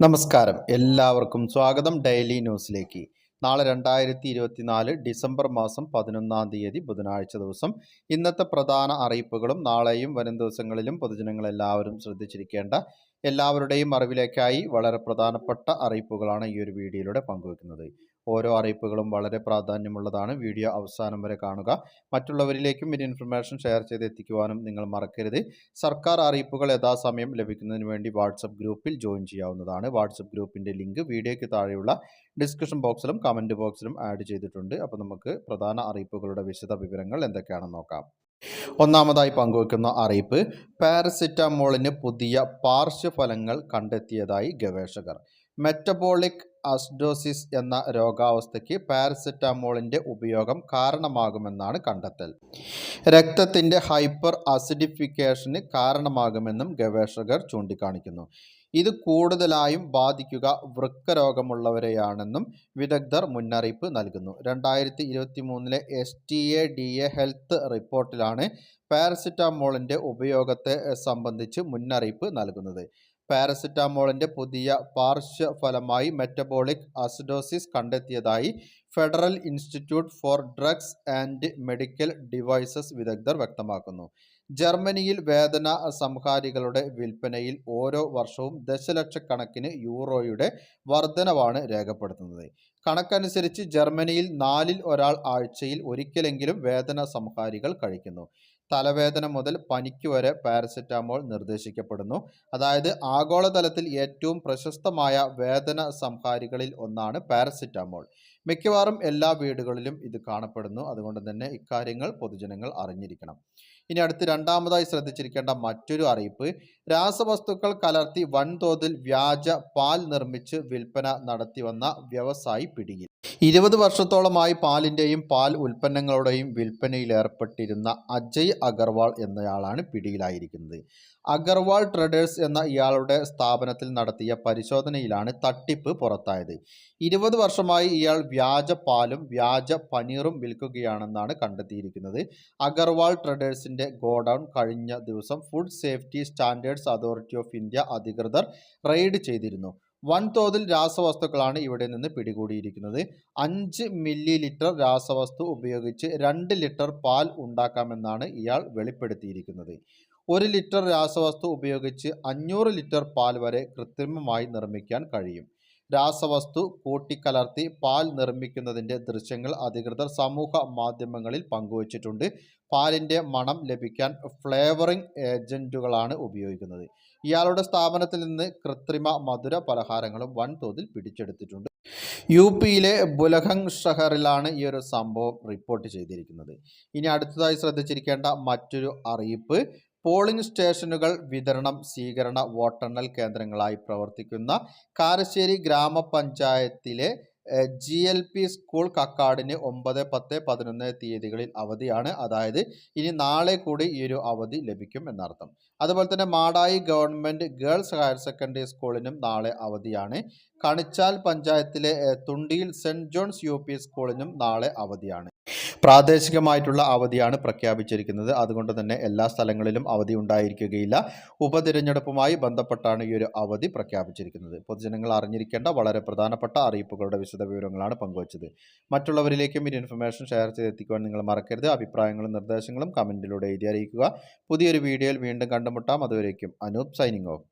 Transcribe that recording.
നമസ്കാരം. എല്ലാവർക്കും സ്വാഗതം ഡെയിലി ന്യൂസിലേക്ക്. നാളെ രണ്ടായിരത്തി ഇരുപത്തിനാല് ഡിസംബർ മാസം പതിനൊന്നാം തീയതി ബുധനാഴ്ച ദിവസം. ഇന്നത്തെ പ്രധാന അറിയിപ്പുകളും നാളെയും വരും ദിവസങ്ങളിലും പൊതുജനങ്ങളെല്ലാവരും ശ്രദ്ധിച്ചിരിക്കേണ്ട എല്ലാവരുടെയും അറിവിലേക്കായി വളരെ പ്രധാനപ്പെട്ട അറിയിപ്പുകളാണ് ഈ ഒരു വീഡിയോയിലൂടെ പങ്കുവെക്കുന്നത്. ഓരോ അറിയിപ്പുകളും വളരെ പ്രാധാന്യമുള്ളതാണ്. വീഡിയോ അവസാനം വരെ കാണുക. മറ്റുള്ളവരിലേക്കും ഈ ഇൻഫർമേഷൻ ഷെയർ ചെയ്ത് എത്തിക്കുവാനും നിങ്ങൾ മറക്കരുത്. സർക്കാർ അറിയിപ്പുകൾ യഥാസമയം ലഭിക്കുന്നതിന് വേണ്ടി വാട്സപ്പ് ഗ്രൂപ്പിൽ ജോയിൻ ചെയ്യാവുന്നതാണ്. വാട്സപ്പ് ഗ്രൂപ്പിന്റെ ലിങ്ക് വീഡിയോയ്ക്ക് താഴെയുള്ള ഡിസ്ക്രിപ്ഷൻ ബോക്സിലും കമന്റ് ബോക്സിലും ആഡ് ചെയ്തിട്ടുണ്ട്. അപ്പോൾ നമുക്ക് പ്രധാന അറിയിപ്പുകളുടെ വിശദ വിവരങ്ങൾ എന്തൊക്കെയാണെന്ന് നോക്കാം. ഒന്നാമതായി പങ്കുവയ്ക്കുന്ന അറിയിപ്പ്. പാരസിറ്റമോളിന് പുതിയ പാർശ്വഫലങ്ങൾ കണ്ടെത്തിയതായി ഗവേഷകർ. മെറ്റബോളിക് അസ്ഡോസിസ് എന്ന രോഗാവസ്ഥയ്ക്ക് പാരസെറ്റാമോളിന്റെ ഉപയോഗം കാരണമാകുമെന്നാണ് കണ്ടെത്തൽ. രക്തത്തിന്റെ ഹൈപ്പർ അസിഡിഫിക്കേഷന് കാരണമാകുമെന്നും ഗവേഷകർ ചൂണ്ടിക്കാണിക്കുന്നു. ഇത് കൂടുതലായും ബാധിക്കുക വൃക്കരോഗമുള്ളവരെയാണെന്നും വിദഗ്ധർ മുന്നറിയിപ്പ് നൽകുന്നു. രണ്ടായിരത്തി ഇരുപത്തി മൂന്നിലെ S T A D A health റിപ്പോർട്ടിലാണ് പാരസിറ്റാമോളിന്റെ ഉപയോഗത്തെ സംബന്ധിച്ച് മുന്നറിയിപ്പ് നൽകുന്നത്. പാരസിറ്റാമോളിന്റെ പുതിയ പാർശ്വഫലമായി മെറ്റബോളിക് അസിഡോസിസ് കണ്ടെത്തിയതായി Federal Institute for Drugs and Medical Devices വിദഗ്ധർ വ്യക്തമാക്കുന്നു. ജർമ്മനിയിൽ വേദന സംഹാരികളുടെ വിൽപ്പനയിൽ ഓരോ വർഷവും ദശലക്ഷക്കണക്കിന് യൂറോയുടെ വർധനവാണ് രേഖപ്പെടുത്തുന്നത്. കണക്കനുസരിച്ച് ജർമ്മനിയിൽ നാലിൽ ഒരാൾ ആഴ്ചയിൽ ഒരിക്കലെങ്കിലും വേദന സംഹാരികൾ കഴിക്കുന്നു. തലവേദന മുതൽ പനിക്ക് വരെ പാരസെറ്റാമോൾ നിർദ്ദേശിക്കപ്പെടുന്നു. അതായത് ആഗോളതലത്തിൽ ഏറ്റവും പ്രശസ്തമായ വേദന സംഹാരികളിൽ ഒന്നാണ് പാരസെറ്റാമോൾ. മിക്കവാറും എല്ലാ വീടുകളിലും ഇത് കാണപ്പെടുന്നു. അതുകൊണ്ട് തന്നെ ഇക്കാര്യങ്ങൾ പൊതുജനങ്ങൾ അറിഞ്ഞിരിക്കണം. ഇനി അടുത്ത് രണ്ടാമതായി ശ്രദ്ധിച്ചിരിക്കേണ്ട മറ്റൊരു അറിയിപ്പ്. രാസവസ്തുക്കൾ കലർത്തി വൻതോതിൽ വ്യാജ പാൽ നിർമ്മിച്ച് വിൽപ്പന നടത്തി വന്ന വ്യവസായി പിടിയിൽ. ഇരുപത് വർഷത്തോളമായി പാലിന്റെയും പാൽ ഉൽപ്പന്നങ്ങളുടെയും വിൽപ്പനയിൽ ഏർപ്പെട്ടിരുന്ന അജയ് അഗർവാൾ എന്നയാളാണ് പിടിയിലായിരിക്കുന്നത്. അഗർവാൾ ട്രേഡേഴ്സ് എന്ന ഇയാളുടെ സ്ഥാപനത്തിൽ നടത്തിയ പരിശോധനയിലാണ് തട്ടിപ്പ് പുറത്തായത്. ഇരുപത് വർഷമായി ഇയാൾ വ്യാജ പാലും വ്യാജ പനീറും വിൽക്കുകയാണെന്നാണ് കണ്ടെത്തിയിരിക്കുന്നത്. അഗർവാൾ ട്രേഡേഴ്സിന്റെ ഗോഡൗൺ കഴിഞ്ഞ ദിവസം food safety standards authority of India അധികൃതർ റെയ്ഡ് ചെയ്തിരുന്നു. വൻതോതിൽ രാസവസ്തുക്കളാണ് ഇവിടെ നിന്ന് പിടികൂടിയിരിക്കുന്നത്. അഞ്ച് മില്ലി ലിറ്റർ രാസവസ്തു ഉപയോഗിച്ച് രണ്ട് ലിറ്റർ പാൽ ഉണ്ടാക്കാമെന്നാണ് ഇയാൾ വെളിപ്പെടുത്തിയിരിക്കുന്നത്. ഒരു ലിറ്റർ രാസവസ്തു ഉപയോഗിച്ച് അഞ്ഞൂറ് ലിറ്റർ പാൽ വരെ കൃത്രിമമായി നിർമ്മിക്കാൻ കഴിയും. രാസവസ്തു കൂട്ടിക്കലർത്തി പാൽ നിർമ്മിക്കുന്നതിന്റെ ദൃശ്യങ്ങൾ അധികൃതർ സമൂഹ മാധ്യമങ്ങളിൽ പങ്കുവച്ചിട്ടുണ്ട്. പാലിന്റെ മണം ലഭിക്കാൻ ഫ്ലേവറിംഗ് ഏജന്റുകളാണ് ഉപയോഗിക്കുന്നത്. ഇയാളുടെ സ്ഥാപനത്തിൽ നിന്ന് കൃത്രിമ മധുര പലഹാരങ്ങളും വൻതോതിൽ പിടിച്ചെടുത്തിട്ടുണ്ട്. യു പിയിലെ ബുലഹങ് ഷഹറിലാണ് ഈ ഒരു സംഭവം റിപ്പോർട്ട് ചെയ്തിരിക്കുന്നത്. ഇനി അടുത്തതായി ശ്രദ്ധിച്ചിരിക്കേണ്ട മറ്റൊരു അറിയിപ്പ് പോളിംഗ് സ്റ്റേഷനുകൾ വിതരണം സ്വീകരണ വോട്ടെണ്ണൽ കേന്ദ്രങ്ങളായി പ്രവർത്തിക്കുന്ന കാരശ്ശേരി ഗ്രാമപഞ്ചായത്തിലെ ജി എൽ പി സ്കൂൾ കക്കാടിന് ഒമ്പത് പത്ത് പതിനൊന്ന് തീയതികളിൽ അവധിയാണ്. അതായത് ഇനി നാളെ കൂടി ഈ ഒരു അവധി ലഭിക്കും എന്നർത്ഥം. അതുപോലെ തന്നെ Madayi government girls higher secondary സ്കൂളിനും നാളെ അവധിയാണ്. കണിച്ചാൽ പഞ്ചായത്തിലെ തുണ്ടിയിൽ സെന്റ് ജോൺസ് യു സ്കൂളിനും നാളെ അവധിയാണ്. പ്രാദേശികമായിട്ടുള്ള അവധിയാണ് പ്രഖ്യാപിച്ചിരിക്കുന്നത്. അതുകൊണ്ട് തന്നെ എല്ലാ സ്ഥലങ്ങളിലും അവധി ഉണ്ടായിരിക്കുകയില്ല. ഉപതിരഞ്ഞെടുപ്പുമായി ബന്ധപ്പെട്ടാണ് ഈ ഒരു അവധി പ്രഖ്യാപിച്ചിരിക്കുന്നത്. പൊതുജനങ്ങൾ അറിഞ്ഞിരിക്കേണ്ട വളരെ പ്രധാനപ്പെട്ട അറിയിപ്പുകളുടെ വിശദ വിവരങ്ങളാണ് പങ്കുവച്ചത്. മറ്റുള്ളവരിലേക്കും ഈ ഇൻഫർമേഷൻ ഷെയർ ചെയ്തെത്തിക്കുവാൻ നിങ്ങൾ മറക്കരുത്. അഭിപ്രായങ്ങളും നിർദ്ദേശങ്ങളും കമന്റിലൂടെ എഴുതി അറിയിക്കുക. പുതിയൊരു വീഡിയോയിൽ വീണ്ടും കണ്ടുമുട്ടാം. അതുവരേക്കും അനൂപ് സൈനിങ് ഓഫ്.